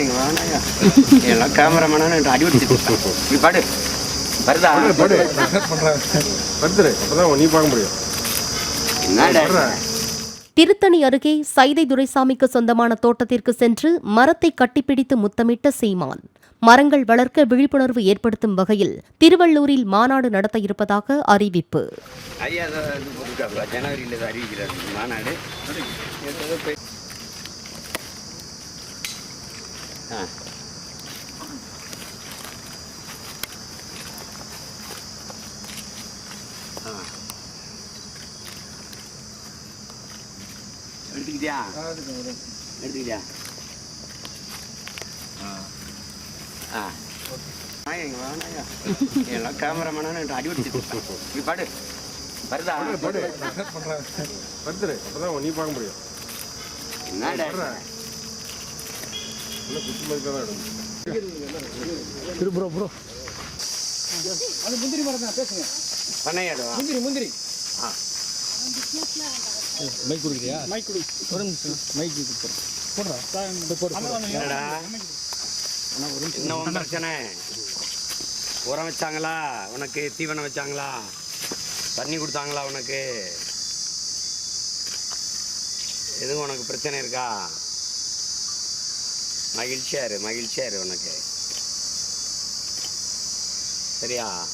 இங்க வாங்கய்யா. எல்லாம் கேமராமேனு அடி வச்சுட்டு நீ பாடு. வருதா? படு படுத்துரு அப்பதான் நீ பார்க்க முடியும். என்னடா? திருத்தணி அருகே சைதை துரைசாமிக்கு சொந்தமான தோட்டத்திற்கு சென்று மரத்தை கட்டிப்பிடித்து முத்தமிட்ட சீமான். மரங்கள் வளர்க்க விழிப்புணர்வு ஏற்படுத்தும் வகையில் திருவள்ளூரில் மாநாடு நடத்த இருப்பதாக அறிவிப்பு. எடுத்துக்கிட்டியா? எடுத்துக்கிட்டியா? ஆ. எங்க வாங்கய்யா. எல்லாம் கேமராமேனு அடி வச்சுட்டு நீ பாடு. வருதா? படுத்துரு அப்பதான் நீ பார்க்க முடியும். என்னடா இல்லை குச்சி மதிப்பாக தான் எடுக்கணும் பண்ணையாடுவா முந்திரி முந்திரி. ஆ. மைக் கொடுக்குறியா? மைக் கொடு. ஒரு நிமிஷம். மைக் கொடுத்துறேன் போடுறா. என்னடா? என்ன பிரச்சனை. உரம் வச்சாங்களா? உனக்கு தீவனம் வச்சாங்களா? தண்ணி கொடுத்தாங்களா உனக்கு? எதுவும் உனக்கு பிரச்சனை இருக்கா? மகிழ்ச்சியா இரு மகிழ்ச்சியாக இரு உனக்கு. சரியா?